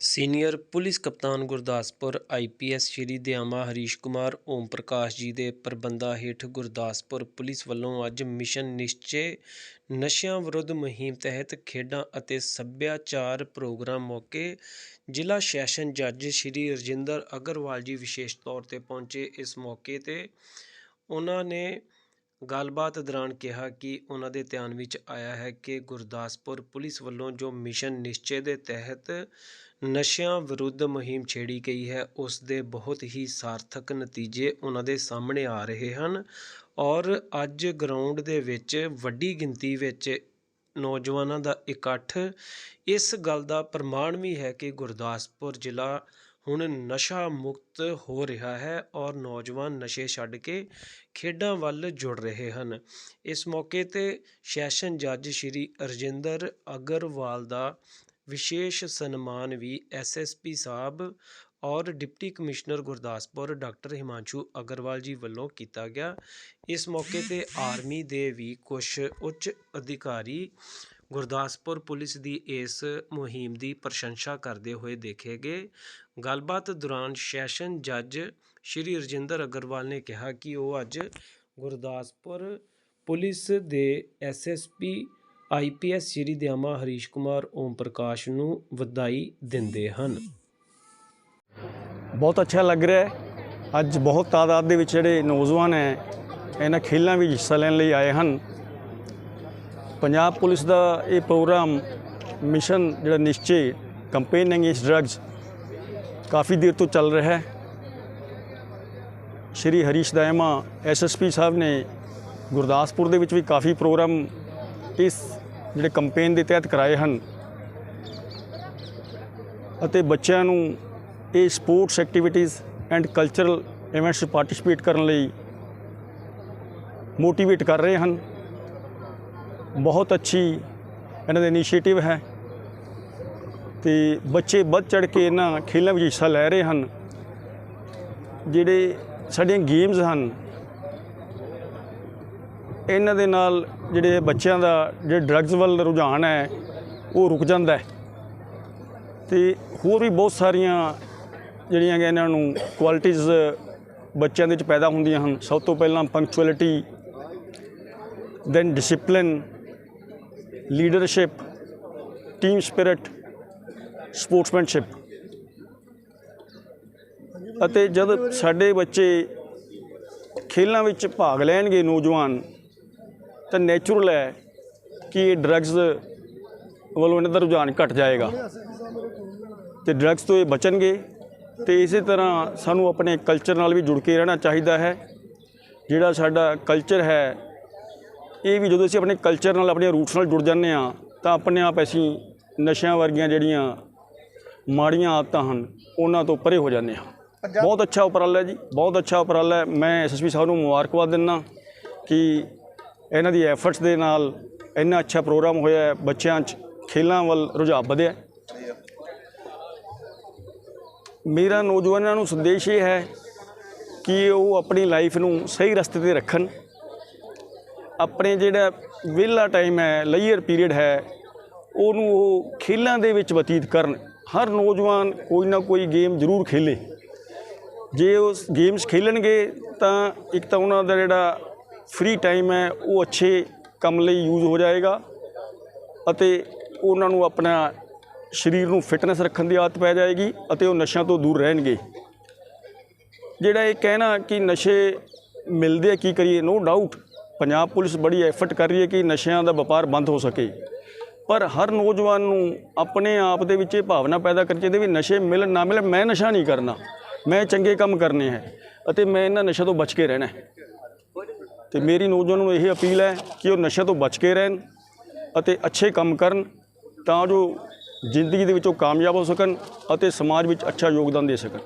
Senior police ਕਪਤਾਨ Gurdaspur IPS Shri Dayama Harish Kumar, Om Prakash ji ਦੇ ਪ੍ਰਬੰਧਾਂ ਹੇਠ ਗੁਰਦਾਸਪੁਰ ਪੁਲਿਸ ਵੱਲੋਂ ਅੱਜ ਮਿਸ਼ਨ ਨਿਸ਼ਚੇ ਨਸ਼ਿਆਂ ਵਿਰੁੱਧ ਮੁਹਿੰਮ ਤਹਿਤ ਖੇਡਾਂ ਅਤੇ ਸੱਭਿਆਚਾਰ ਪ੍ਰੋਗਰਾਮ ਮੌਕੇ ਜ਼ਿਲ੍ਹਾ ਸੈਸ਼ਨ ਜੱਜ ਸ਼੍ਰੀ ਰਜਿੰਦਰ ਅਗਰਵਾਲ ਜੀ ਵਿਸ਼ੇਸ਼ ਤੌਰ ਤੇ ਪਹੁੰਚੇ ਇਸ ਮੌਕੇ ਤੇ। ਉਹਨਾਂ ਨੇ ਗੱਲਬਾਤ ਦੌਰਾਨ ਕਿਹਾ ਕਿ ਉਹਨਾਂ ਦੇ ਧਿਆਨ ਵਿੱਚ ਆਇਆ ਹੈ ਕਿ ਗੁਰਦਾਸਪੁਰ ਪੁਲਿਸ ਵੱਲੋਂ ਜੋ ਮਿਸ਼ਨ ਨਿਸ਼ਚੇ ਦੇ ਤਹਿਤ ਨਸ਼ਿਆਂ ਵਿਰੁੱਧ ਮੁਹਿੰਮ ਛੇੜੀ ਗਈ ਹੈ, ਉਸ ਦੇ ਬਹੁਤ ਹੀ ਸਾਰਥਕ ਨਤੀਜੇ ਉਹਨਾਂ ਦੇ ਸਾਹਮਣੇ ਆ ਰਹੇ ਹਨ ਔਰ ਅੱਜ ਗਰਾਊਂਡ ਦੇ ਵਿੱਚ ਵੱਡੀ ਗਿਣਤੀ ਵਿੱਚ ਨੌਜਵਾਨਾਂ ਦਾ ਇਕੱਠ। ਇਸ ਗੱਲ ਦਾ ਪ੍ਰਮਾਣ ਵੀ ਹੈ ਕਿ ਗੁਰਦਾਸਪੁਰ ਜ਼ਿਲ੍ਹਾ ਹੁਣ ਨਸ਼ਾ ਮੁਕਤ ਹੋ ਰਿਹਾ ਹੈ ਔਰ ਨੌਜਵਾਨ ਨਸ਼ੇ ਛੱਡ ਕੇ ਖੇਡਾਂ ਵੱਲ ਜੁੜ ਰਹੇ ਹਨ। ਇਸ ਮੌਕੇ ਤੇ ਸੈਸ਼ਨ ਜੱਜ ਸ਼੍ਰੀ ਰਜਿੰਦਰ ਅਗਰਵਾਲ ਦਾ ਵਿਸ਼ੇਸ਼ ਸਨਮਾਨ ਵੀ ਐਸਐਸਪੀ ਸਾਹਿਬ ਔਰ deputy commissioner Gurdaspur doctor Himanshu Agarwal ji ਵੱਲੋਂ ਕੀਤਾ ਗਿਆ। ਇਸ ਮੌਕੇ ਤੇ ਆਰਮੀ ਦੇ ਵੀ ਕੁਝ ਉੱਚ ਅਧਿਕਾਰੀ ਗੁਰਦਾਸਪੁਰ ਪੁਲਿਸ ਦੀ ਇਸ ਮੁਹਿੰਮ ਦੀ ਪ੍ਰਸ਼ੰਸਾ ਕਰਦੇ ਹੋਏ ਦੇਖੇ ਗਏ। ਗੱਲਬਾਤ ਦੌਰਾਨ ਸੈਸ਼ਨ ਜੱਜ ਸ਼੍ਰੀ ਰਜਿੰਦਰ ਅਗਰਵਾਲ ਨੇ ਕਿਹਾ ਕਿ ਉਹ ਅੱਜ ਗੁਰਦਾਸਪੁਰ ਪੁਲਿਸ ਦੇ ਐਸਐਸਪੀ ਆਈਪੀਐਸ ਸ਼੍ਰੀ ਦਿਆਮਾ ਹਰੀਸ਼ ਕੁਮਾਰ ਓਮ ਪ੍ਰਕਾਸ਼ ਨੂੰ ਵਧਾਈ ਦਿੰਦੇ ਹਨ। ਬਹੁਤ ਅੱਛਾ ਲੱਗ ਰਿਹਾ ਹੈ। ਅੱਜ ਬਹੁਤ ਤਾਦਾਦ ਦੇ ਵਿੱਚ ਜਿਹੜੇ ਨੌਜਵਾਨ ਹੈ, ਇਹਨਾਂ ਖੇਲਾਂ ਵਿੱਚ ਹਿੱਸਾ ਲੈਣ ਲਈ ਆਏ ਹਨ। ਪੰਜਾਬ ਪੁਲਿਸ ਦਾ ਇਹ ਪ੍ਰੋਗਰਾਮ ਮਿਸ਼ਨ ਜਿਹੜਾ ਨਿਸ਼ਚੇ ਕੰਪੇਨ ਅਗੇਂਸਟ ਡਰੱਗਸ ਕਾਫੀ ਦੇਰ ਤੋਂ ਚੱਲ ਰਿਹਾ ਹੈ। ਸ਼੍ਰੀ ਹਰੀਸ਼ ਦਾਇਮਾ ਐਸਐਸਪੀ ਸਾਹਿਬ ਨੇ ਗੁਰਦਾਸਪੁਰ ਦੇ ਵਿੱਚ ਵੀ ਕਾਫੀ ਪ੍ਰੋਗਰਾਮ ਇਸ ਜਿਹੜੇ ਕੰਪੇਨ ਦੇ ਤਹਿਤ ਕਰਾਏ ਹਨ। ਅਤੇ ਬੱਚਿਆਂ ਨੂੰ ਇਹ sports activities and cultural events 'ਚ ਪਾਰਟਿਸਿਪੇਟ ਕਰਨ ਲਈ ਮੋਟੀਵੇਟ ਕਰ ਰਹੇ ਹਨ। ਬਹੁਤ ਅੱਛੀ ਇਹਨਾਂ ਦੇ ਇਨੀਸ਼ੀਏਟਿਵ ਹੈ। ਤੇ ਬੱਚੇ ਵੱਧ ਚੜ ਕੇ ਇਹਨਾਂ ਖੇਲਾਂ ਵਿੱਚ ਹਿੱਸਾ ਲੈ ਰਹੇ ਹਨ। ਜਿਹੜੇ ਸਾਡੀਆਂ ਗੇਮਸ ਹਨ, ਇਹਨਾਂ ਦੇ ਨਾਲ ਜਿਹੜੇ ਬੱਚਿਆਂ ਦਾ ਜਿਹੜੇ ਡਰੱਗਸ ਵੱਲ ਰੁਝਾਨ ਹੈ, ਉਹ ਰੁਕ ਜਾਂਦਾ ਹੈ। ਤੇ ਹੋਰ ਵੀ ਬਹੁਤ ਸਾਰੀਆਂ ਜਿਹੜੀਆਂ ਕਿ ਇਹਨਾਂ ਨੂੰ ਕੁਆਲਿਟੀਜ਼ ਬੱਚਿਆਂ ਦੇ ਵਿੱਚ ਪੈਦਾ ਹੁੰਦੀਆਂ ਹਨ। ਸਭ ਤੋਂ ਪਹਿਲਾਂ punctuality then discipline leadership team spirit sportsmanship ਅਤੇ ਜਦ ਸਾਡੇ ਬੱਚੇ ਖੇਲਾਂ ਵਿੱਚ ਭਾਗ ਲੈਣਗੇ ਨੌਜਵਾਨ ਤਾਂ ਨੇਚਰਲ ਹੈ ਕਿ ਇਹ ਡਰੱਗਸ ਵੱਲੋਂ ਇਹਨਾਂ ਦਾ ਰੁਝਾਨ ਘਟ ਜਾਏਗਾ ਤੇ ਡਰੱਗਸ ਤੋਂ ਇਹ ਬਚਣਗੇ ਤੇ ਇਸੇ ਤਰ੍ਹਾਂ ਸਾਨੂੰ ਆਪਣੇ ਕਲਚਰ ਨਾਲ ਵੀ ਜੁੜ ਕੇ ਰਹਿਣਾ ਚਾਹੀਦਾ ਹੈ ਜਿਹੜਾ ਸਾਡਾ ਕਲਚਰ ਹੈ ਇਹ ਵੀ ਜਦੋਂ ਅਸੀਂ ਆਪਣੇ ਕਲਚਰ ਨਾਲ ਆਪਣੇ ਰੂਟਸ ਨਾਲ ਜੁੜ ਜਾਂਦੇ ਆ ਤਾਂ ਆਪਣੇ ਆਪ ਅਸੀਂ ਨਸ਼ਿਆਂ ਵਰਗੀਆਂ ਜਿਹੜੀਆਂ ਮਾੜੀਆਂ ਆਦਤਾਂ ਹਨ ਉਹਨਾਂ ਤੋਂ ਪਰੇ ਹੋ ਜਾਂਦੇ ਹਾਂ। ਬਹੁਤ ਅੱਛਾ ਉਪਰਾਲਾ ਹੈ ਜੀ ਬਹੁਤ ਅੱਛਾ ਉਪਰਾਲਾ ਹੈ। ਮੈਂ ਐਸਐਸਪੀ ਸਾਹਿਬ ਨੂੰ ਮੁਬਾਰਕਬਾਦ ਦਿੰਦਾ ਕਿ ਇਹਨਾਂ ਦੀ ਐਫਰਟਸ ਦੇ ਨਾਲ ਇੰਨਾ ਅੱਛਾ ਪ੍ਰੋਗਰਾਮ ਹੋਇਆ ਹੈ ਬੱਚਿਆਂ 'ਚ ਖੇਲਾਂ ਵੱਲ ਰੁਝਾਨ ਵਧਿਆ ਹੈ। ਮੇਰਾ ਨੌਜਵਾਨਾਂ ਨੂੰ ਸੰਦੇਸ਼ ਇਹ ਹੈ ਕਿ ਉਹ ਆਪਣੀ ਲਾਈਫ ਨੂੰ ਸਹੀ ਰਸਤੇ ਤੇ ਰੱਖਣ। ਆਪਣੇ ਜਿਹੜਾ ਵਿਹਲਾ ਟਾਈਮ ਹੈ ਲਈਅਰ ਪੀਰੀਅਡ ਹੈ, ਉਹਨੂੰ ਉਹ ਖੇਲਾਂ ਦੇ ਵਿੱਚ ਬਤੀਤ ਕਰਨ। ਹਰ ਨੌਜਵਾਨ ਕੋਈ ਨਾ ਕੋਈ ਗੇਮ ਜ਼ਰੂਰ ਖੇਲੇ। ਜੇ ਉਸ ਗੇਮਸ ਖੇਲਣਗੇ, ਤਾਂ ਇੱਕ ਤਾਂ ਉਹਨਾਂ ਦਾ ਜਿਹੜਾ ਫ੍ਰੀ ਟਾਈਮ ਹੈ, ਉਹ ਅੱਛੇ ਕੰਮ ਲਈ ਯੂਜ਼ ਹੋ ਜਾਏਗਾ ਅਤੇ ਉਹਨਾਂ ਨੂੰ ਆਪਣਾ ਸਰੀਰ ਨੂੰ ਫਿਟਨੈਸ ਰੱਖਣ ਦੀ ਆਦਤ ਪੈ ਜਾਏਗੀ ਅਤੇ ਉਹ ਨਸ਼ਿਆਂ ਤੋਂ ਦੂਰ ਰਹਿਣਗੇ। ਜਿਹੜਾ ਇਹ ਕਹਿਣਾ ਕਿ ਨਸ਼ੇ ਮਿਲਦੇ ਆ, ਕੀ ਕਰੀਏ? ਨੋ ਡਾਊਟ ਪੰਜਾਬ ਪੁਲਿਸ ਬੜੀ ਐਫਰਟ ਕਰ ਰਹੀ ਹੈ ਕਿ ਨਸ਼ਿਆਂ ਦਾ ਵਪਾਰ ਬੰਦ ਹੋ ਸਕੇ। ਪਰ ਹਰ ਨੌਜਵਾਨ ਨੂੰ ਆਪਣੇ ਆਪ ਦੇ ਵਿੱਚ ਇਹ ਭਾਵਨਾ ਪੈਦਾ ਕਰਨੀ ਚਾਹੀਦੀ ਵੀ ਨਸ਼ੇ ਮਿਲਣ ਨਾ ਮਿਲਣ ਮੈਂ ਨਸ਼ਾ ਨਹੀਂ ਕਰਨਾ, ਮੈਂ ਚੰਗੇ ਕੰਮ ਕਰਨੇ ਹੈ ਅਤੇ ਮੈਂ ਇਹਨਾਂ ਨਸ਼ਿਆਂ ਤੋਂ ਬਚ ਕੇ ਰਹਿਣਾ ਹੈ। ਤੇ ਮੇਰੀ ਨੌਜਵਾਨ ਨੂੰ ਇਹ ਅਪੀਲ ਹੈ ਕਿ ਉਹ ਨਸ਼ੇ ਤੋਂ ਬਚ ਕੇ ਰਹਿਣ ਅਤੇ ਅੱਛੇ ਕੰਮ ਕਰਨ ਤਾਂ ਜੋ ਜ਼ਿੰਦਗੀ ਦੇ ਵਿੱਚ ਉਹ ਕਾਮਯਾਬ ਹੋ ਸਕਣ ਅਤੇ ਸਮਾਜ ਵਿੱਚ ਅੱਛਾ ਯੋਗਦਾਨ ਦੇ ਸਕਣ।